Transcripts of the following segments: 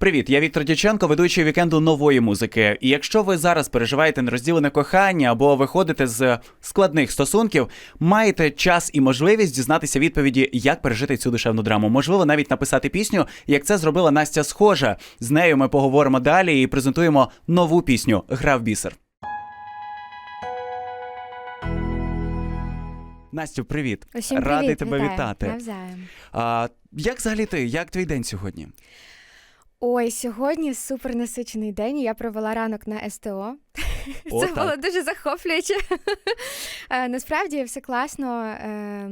Привіт, я Віктор Дяченко, ведучий вікенду нової музики. І якщо ви зараз переживаєте нерозділене кохання або виходите з складних стосунків, маєте час і можливість дізнатися відповіді, як пережити цю душевну драму. Можливо, навіть написати пісню, як це зробила Настя Схожа. З нею ми поговоримо далі і презентуємо нову пісню Гра в бісер. Настю, привіт. Усім Радий привіт, тебе вітаю. вітати. Навзаєм. А, як взагалі ти? Як твій день сьогодні? Ой, сьогодні супер насичений день. Я провела ранок на СТО. О, Це так. було дуже захоплююче. Е, Насправді все класно. Е,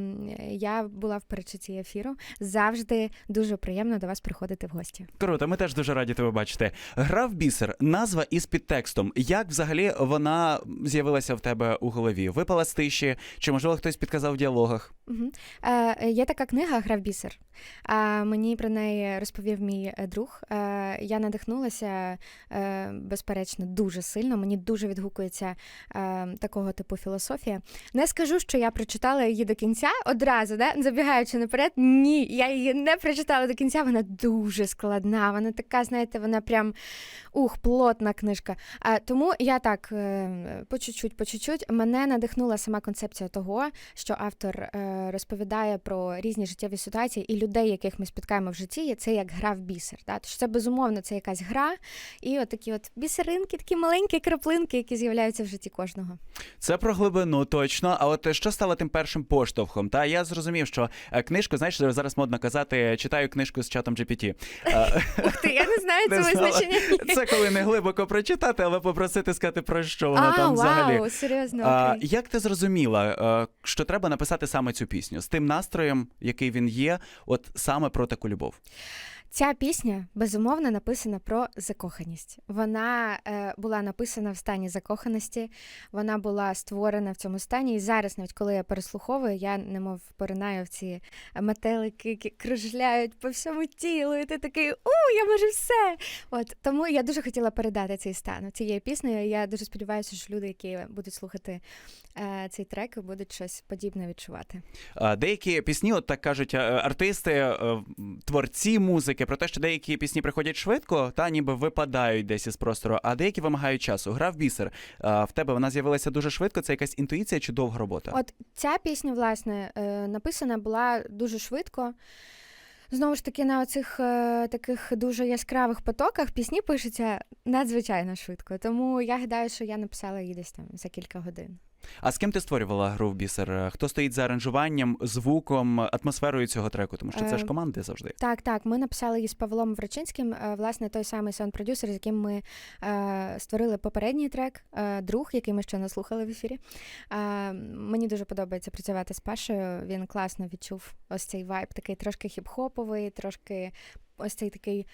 Я була в передчутті ефіру. Завжди дуже приємно до вас приходити в гості. Круто, ми теж дуже раді тебе бачити. Гра в бісер, назва із підтекстом. Як взагалі вона з'явилася в тебе у голові? Випала з тиші? Чи можливо хтось підказав в діалогах? Мгм. Е, Є така книга Гра в бісер. А Мені про неї розповів мій е, друг. Е, Я надихнулася, е, безперечно, дуже сильно. Мені дуже відгукується е, такого типу філософія. Не скажу, що я прочитала її до кінця одразу, да? забігаючи наперед. Ні, я її не прочитала до кінця. Вона дуже складна. Вона така, знаєте, вона прям ух, плотна книжка. Тому я так по чуть-чуть, по чуть-чуть мене надихнула сама концепція того, що автор розповідає про різні життєві ситуації і людей, яких ми спіткаємо в житті, це як гра в бісер. Да? Тож це безумовно це якась гра, і от такі от бісеринки, такі маленькі краплинки, які з'являються в житті кожного. Це про глибину, точно. А от що стало тим першим поштовхом? Та я зрозумів, що е, книжку, знаєш, зараз модно казати, читаю книжку з чатом GPT. Е, Ух ти, я не знаю цього значення. Це коли не глибоко прочитати, але попросити сказати про що вона там взагалі. вау, серйозно. Як ти зрозуміла, е, що треба написати саме цю пісню з тим настроєм, який він є, от саме про таку любов? Ця пісня безумовно написана про закоханість. Вона е, була написана в стані закоханості, вона була створена в цьому стані. І зараз, навіть коли я переслуховую, я немов поринаю в ці метелики, які кружляють по всьому тілу. І ти такий у, я можу все. От тому я дуже хотіла передати цей стан цією піснею. Я дуже сподіваюся, що люди, які будуть слухати е, цей трек, будуть щось подібне відчувати. Деякі пісні, от так кажуть е, артисти, е, творці музики, про те, що деякі пісні приходять швидко, та ніби випадають десь із простору, а деякі вимагають часу. Гра в бісер. А, В тебе вона з'явилася дуже швидко. Це якась інтуїція чи довга робота? От ця пісня, власне, е, написана була дуже швидко. Знову ж таки, на оцих е, таких дуже яскравих потоках пісні пишуться надзвичайно швидко. Тому я гадаю, що я написала її десь там за кілька годин. А з ким ти створювала гру в бісер? Хто стоїть за аранжуванням, звуком, атмосферою цього треку? Тому що це ж Е, команди завжди. Так, так, ми написали її з Павлом Врачинським, е, власне, той самий саунд-продюсер, з яким ми е, створили попередній трек, друг, який ми ще не слухали в ефірі. Мені дуже подобається працювати з Пашею. Він класно відчув ось цей вайб, такий трошки хіп-хоповий, трошки. Ось цей такий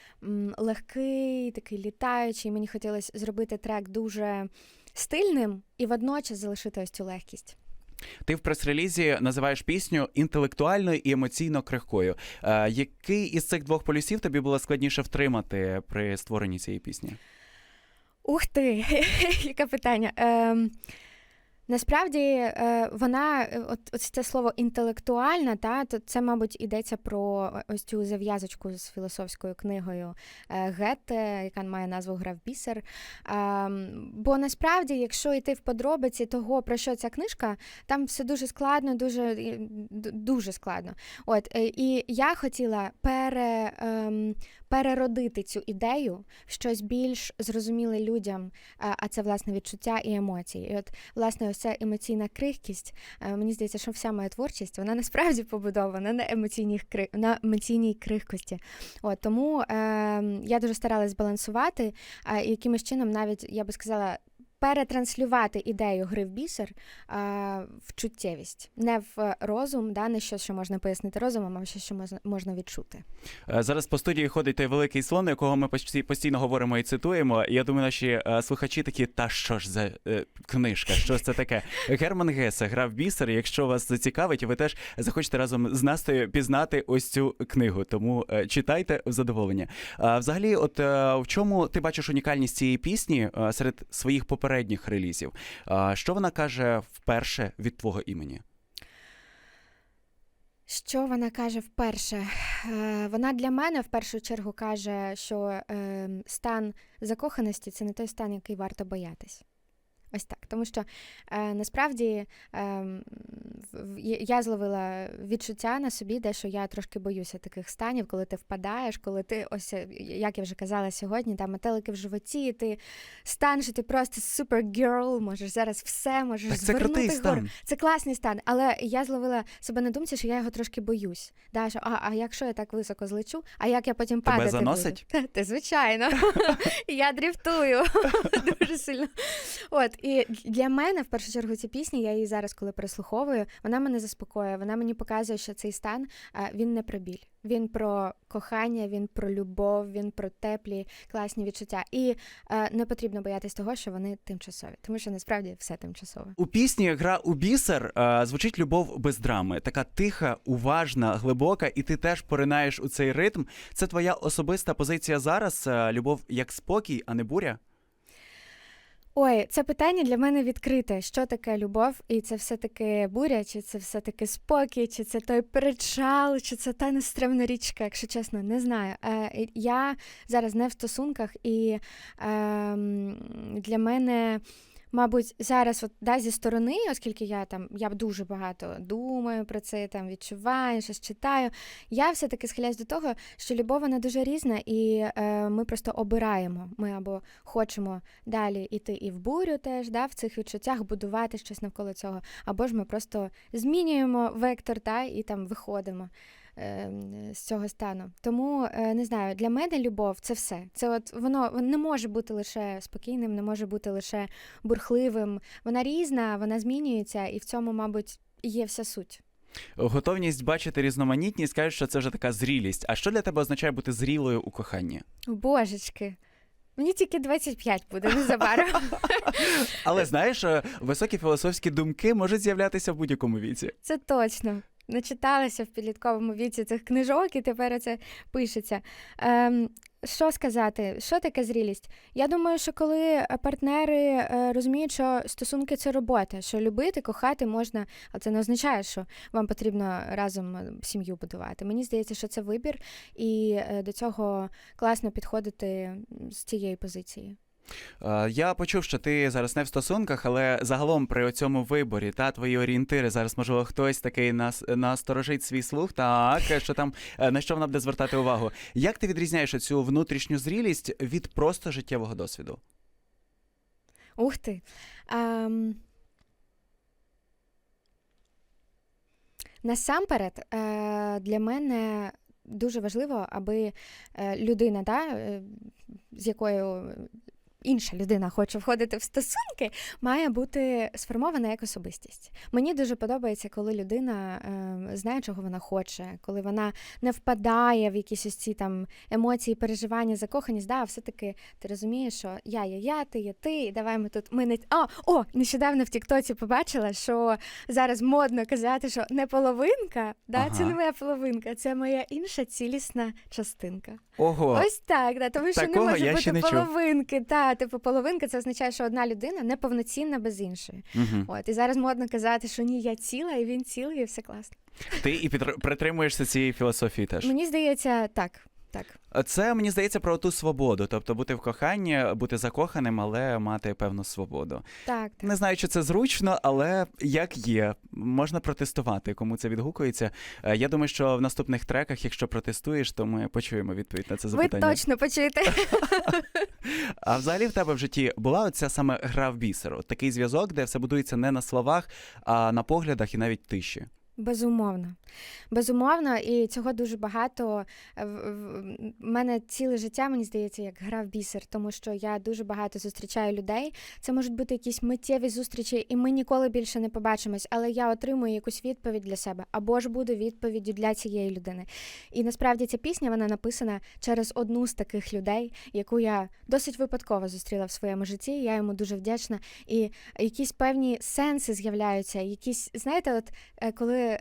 легкий, такий літаючий. Мені хотілося зробити трек дуже стильним і водночас залишити ось цю легкість. Ти в прес-релізі називаєш пісню інтелектуальною і емоційно крихкою. Е, який із цих двох полюсів тобі було складніше втримати при створенні цієї пісні? Ух ти, яке питання. Ем, насправді е, вона, е, от, це слово інтелектуальна, та, то це, мабуть, йдеться про ось цю зав'язочку з філософською книгою е, Гетте, яка має назву Гра в бісер. Ем, бо насправді, якщо йти в подробиці того, про що ця книжка, там все дуже складно, дуже, дуже складно. От, е, і я хотіла пере, ем, переродити цю ідею в щось більш зрозуміле людям, а а це власне відчуття і емоції. І от власне ось ця емоційна крихкість. е, Мені здається, що вся моя творчість вона насправді побудована на емоційній кри... на емоційній крихкості. От тому е, я дуже старалась балансувати, е, якимось чином, навіть я би сказала. Перетранслювати ідею гри в бісер а, в чуттєвість, не в розум, да, не щось, що можна пояснити розумом, а щось, що можна, можна відчути. Е, Зараз по студії ходить той великий слон, якого ми постійно говоримо і цитуємо. Я думаю, наші е, слухачі такі, та що ж за е, книжка, що ж це таке? Герман Гесе грав бісер. Якщо вас зацікавить, ви теж захочете разом з Настею пізнати ось цю книгу. Тому читайте в задоволення. Взагалі, от в чому ти бачиш унікальність цієї пісні серед своїх попередніх релізів? Що вона каже вперше від твого імені? Що вона каже вперше? Е, Вона для мене в першу чергу каже, що е, стан закоханості це не той стан, який варто боятись. Ось так. Тому що е, насправді е, я зловила відчуття на собі, де що я трошки боюся таких станів, коли ти впадаєш, коли ти ось е, як я вже казала сьогодні, там метелики в животі, ти стан, що ти просто супергерл, можеш зараз все, можеш Так звернути вгору. стан. Це класний стан, але я зловила себе на думці, що я його трошки боюсь. Да, що, а, а якщо я так високо злечу, а як я потім Тебе падати заносить? буду? Та, звичайно. я дріфтую дуже сильно. От, і для мене, в першу чергу, ця пісня, я її зараз, коли переслуховую, вона мене заспокоює, вона мені показує, що цей стан він не про біль. Він про кохання, він про любов, він про теплі, класні відчуття. І е, не потрібно боятись того, що вони тимчасові, тому що насправді все тимчасове. У пісні Гра у бісер е, звучить любов без драми, така тиха, уважна, глибока, і ти теж поринаєш у цей ритм. Це твоя особиста позиція зараз. е, любов як спокій, а не буря. Ой, це питання для мене відкрите. Що таке любов? І це все-таки буря, чи це все-таки спокій, чи це той причал, чи це та нестримна річка, якщо чесно, не знаю. Е, я зараз не в стосунках, і е, для мене. Мабуть, зараз, от да, зі сторони, оскільки я там я дуже багато думаю про це, там відчуваю, щось читаю. Я все-таки схиляюсь до того, що любов вона дуже різна, і е, ми просто обираємо. Ми або хочемо далі йти і в бурю теж, да, в цих відчуттях, будувати щось навколо цього, або ж ми просто змінюємо вектор та, і там виходимо з цього стану. Тому е, не знаю, для мене любов це все. Це от воно, воно не може бути лише спокійним, не може бути лише бурхливим. Вона різна, вона змінюється, і в цьому, мабуть, є вся суть. Готовність бачити різноманітність, кажуть, що це вже така зрілість. А що для тебе означає бути зрілою у коханні? Божечки. Мені тільки 25 буде незабаром. Але знаєш, е, високі філософські думки можуть з'являтися в будь-якому віці. Це точно. Начиталася в підлітковому віці цих книжок, і тепер це пишеться. Ем, що сказати? Що таке зрілість? Я думаю, що коли е, партнери е, розуміють, що стосунки це робота, що любити, кохати можна, але це не означає, що вам потрібно разом е, сім'ю будувати. Мені здається, що це вибір, і до цього класно підходити з цієї позиції. Е, Я почув, що ти зараз не в стосунках, але загалом при цьому виборі та твої орієнтири зараз, можливо, хтось такий нас насторожить свій слух, так що там е, на що вона буде звертати увагу. Як ти відрізняєш цю внутрішню зрілість від просто життєвого досвіду? Ух ти. Ем... Насамперед, е, для мене дуже важливо, аби людина, да, з якою інша людина хоче входити в стосунки, має бути сформована як особистість. Мені дуже подобається, коли людина е, знає, чого вона хоче, коли вона не впадає в якісь ось ці там емоції, переживання, закоханість. Да, все-таки ти розумієш, що я є я, ти є ти, і давай ми тут. Ми не а, о, нещодавно в Тіктоці побачила, що зараз модно казати, що не половинка, да, це не моя половинка, це моя інша цілісна частинка. Ого, Ось так, да, тому що Такого не може я бути ще не чув. половинки. Та, типу, половинка це означає, що одна людина неповноцінна без іншої. угу. От і зараз модно казати, що ні, я ціла, і він цілий, і все класно. ти і підтр- притримуєшся цієї філософії теж. Мені здається, так. Так, Це мені здається про ту свободу, тобто бути в коханні, бути закоханим, але мати певну свободу. так, так. Не знаю, чи це зручно, але як є, можна протестувати, кому це відгукується. Е, Я думаю, що в наступних треках, якщо протестуєш, то ми почуємо відповідь на це Ви точно почуєте. А взагалі в тебе в житті була оця саме гра в бісеру, такий зв'язок, де все будується не на словах, а на поглядах і навіть тиші. Безумовно. Безумовно, і цього дуже багато. В в- мене ціле життя, мені здається, як гра в бісер, тому що я дуже багато зустрічаю людей. Це можуть бути якісь миттєві зустрічі, і ми ніколи більше не побачимось, але я отримую якусь відповідь для себе, або ж буду відповіддю для цієї людини. І насправді ця пісня вона написана через одну з таких людей, яку я досить випадково зустріла в своєму житті. Я йому дуже вдячна. І якісь певні сенси з'являються, якісь, знаєте, от е,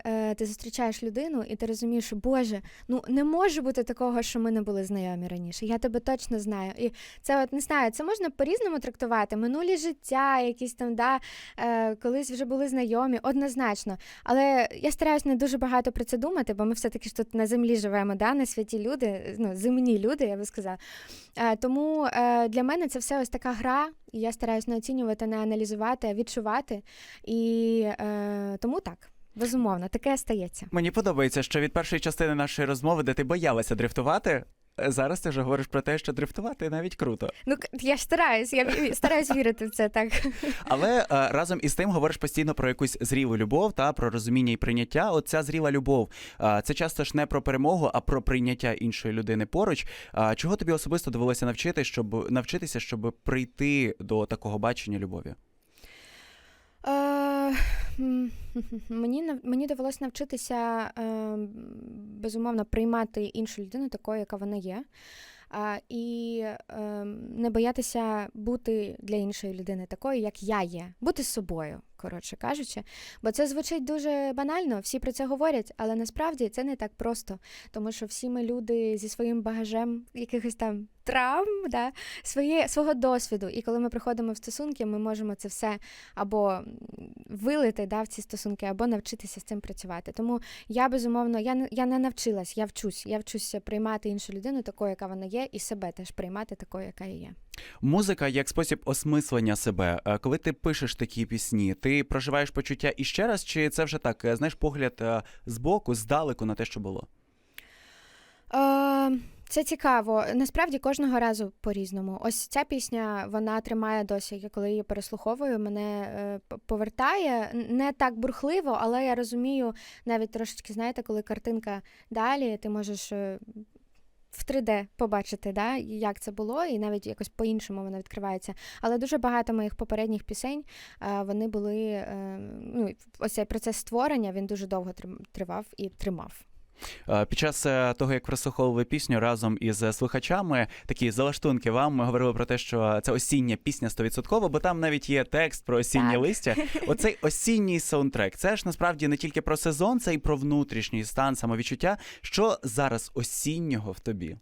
е, ти зустрічаєш людину і ти розумієш, що Боже, ну не може бути такого, що ми не були знайомі раніше. Я тебе точно знаю. І це от не знаю, це можна по-різному трактувати. Минулі життя, якісь там, да, е, колись вже були знайомі, однозначно. Але я стараюсь не дуже багато про це думати, бо ми все-таки ж тут на землі живемо, да, на святі люди, ну, земні люди, я би сказала. Е, тому е, для мене це все ось така гра, і я стараюсь не оцінювати, не аналізувати, а відчувати. І е, тому так, безумовно, таке стається. Мені подобається, що від першої частини нашої розмови, де ти боялася дрифтувати, е, зараз ти вже говориш про те, що дрифтувати навіть круто. Ну, я ж стараюсь, я стараюсь вірити в це так. Але е, разом із тим говориш постійно про якусь зрілу любов та про розуміння і прийняття. От ця зріла любов, е, це часто ж не про перемогу, а про прийняття іншої людини поруч. Чого тобі особисто довелося навчити, щоб навчитися, щоб прийти до такого бачення любові? Мені, мені довелося навчитися е, безумовно приймати іншу людину такою, яка вона є. І е, не боятися бути для іншої людини такою, як я є, бути собою, коротше кажучи. Бо це звучить дуже банально, всі про це говорять, але насправді це не так просто, тому що всі ми люди зі своїм багажем якихось там травм, да, своє, свого досвіду. І коли ми приходимо в стосунки, ми можемо це все або вилити да, в ці стосунки, або навчитися з цим працювати. Тому я безумовно я я не навчилась, я вчусь. Я вчуся приймати іншу людину такою, яка вона є, і себе теж приймати такою, яка є. Музика як спосіб осмислення себе. Е, Коли ти пишеш такі пісні, ти проживаєш почуття іще раз, чи це вже так, е, знаєш, погляд е, збоку, здалеку на те, що було? Це цікаво. Насправді кожного разу по-різному. Ось ця пісня вона тримає досі. Я коли її переслуховую, мене повертає не так бурхливо, але я розумію навіть трошечки, знаєте, коли картинка далі, ти можеш. В 3D побачити, да, як це було, і навіть якось по-іншому воно відкривається. Але дуже багато моїх попередніх пісень е, вони були. е, Ну, ось цей процес створення він дуже довго тривав і тримав. Е, Під час е, того, як прослуховували пісню разом із слухачами, такі залаштунки вам ми говорили про те, що це осіння пісня 100%, бо там навіть є текст про осіннє Так. листя. Оцей осінній саундтрек. Це ж насправді не тільки про сезон, це і про внутрішній стан, самовідчуття. Що зараз осіннього в тобі?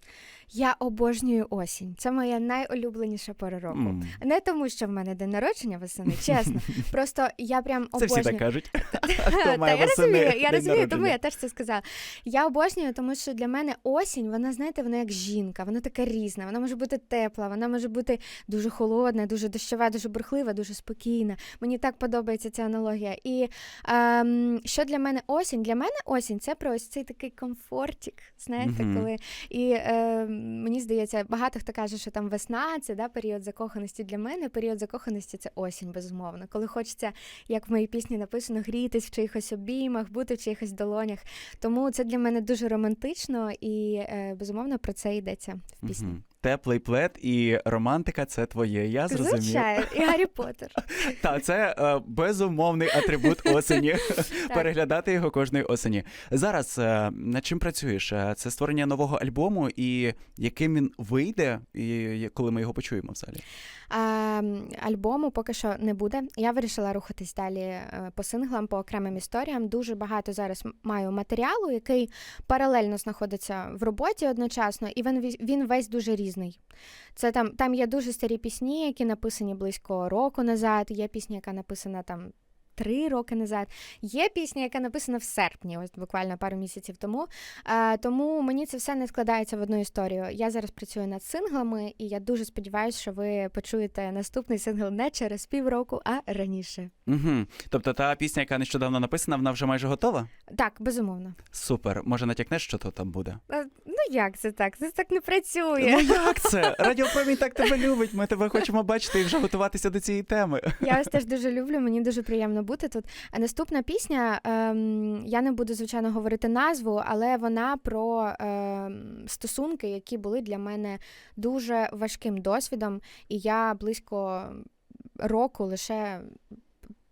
Я обожнюю осінь. Це моя найулюбленіша пора року. М. Не тому, що в мене день народження восени, чесно. Просто я прям Це всі обожнюю. так кажуть. Та, я розумію, я розумію, тому я теж це сказала. Я обожнюю, тому що для мене осінь, вона, знаєте, вона як жінка, вона така різна. Вона може бути тепла, вона може бути дуже холодна, дуже дощова, дуже бурхлива, дуже спокійна. Мені так подобається ця аналогія. І ем, що для мене осінь? Для мене осінь це про ось цей такий комфортик, знаєте, Мгм. коли і е, мені здається, багато хто каже, що там весна це да, період закоханості. Для мене період закоханості це осінь, безумовно. Коли хочеться, як в моїй пісні написано, грітись в чиїхось обіймах, бути в чиїхось долонях. Тому це для мене дуже романтично і е, безумовно про це йдеться в пісні. Мгм. Теплий плед і романтика це твоє. Я зрозумів. Звичайно, і Гаррі Поттер. Та це е, безумовний атрибут осені. Переглядати його кожної осені. Зараз е, над чим працюєш? Е, Це створення нового альбому, і яким він вийде, і коли ми його почуємо в м, альбому поки що не буде. Я вирішила рухатись далі е, по синглам, по окремим історіям. Дуже багато зараз маю матеріалу, який паралельно знаходиться в роботі одночасно, і він, ві- він весь дуже різний. Це там, там є дуже старі пісні, які написані близько року назад. Є пісня, яка написана там. Три роки назад є пісня, яка написана в серпні, ось буквально пару місяців тому. Е, тому мені це все не складається в одну історію. Я зараз працюю над синглами, і я дуже сподіваюся, що ви почуєте наступний сингл не через півроку, а раніше. Угу. Тобто та пісня, яка нещодавно написана, вона вже майже готова? Так, безумовно. Супер. Може, натякнеш, що то там буде? Е, Ну як це так? Це так не Ну працює. як це? Радіопромінь так тебе любить. Ми тебе хочемо бачити і вже готуватися до цієї теми. Я вас теж дуже люблю, мені дуже приємно бути тут. А наступна пісня, ем, я не буду, звичайно, говорити назву, але вона про ем, стосунки, які були для мене дуже важким досвідом, і я близько року лише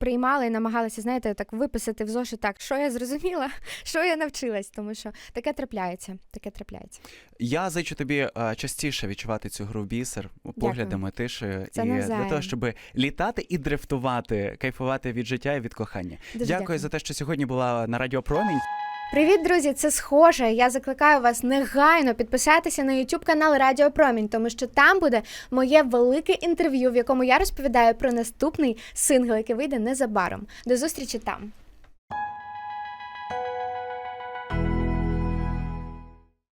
приймала і намагалася, знаєте, так виписати в зошит так, що я зрозуміла, що я навчилась, тому що таке трапляється. Таке трапляється. Я зичу тобі а, частіше відчувати цю гру в бісер поглядами, тишею і і для того, щоб літати і дрифтувати, кайфувати від життя і від кохання. Дуже дякую, дякую. за те, що сьогодні була на Радіо Промінь. Привіт, друзі! Це схоже. Я закликаю вас негайно підписатися на YouTube канал Радіо Промінь, тому що там буде моє велике інтерв'ю, в якому я розповідаю про наступний сингл, який вийде незабаром. До зустрічі там.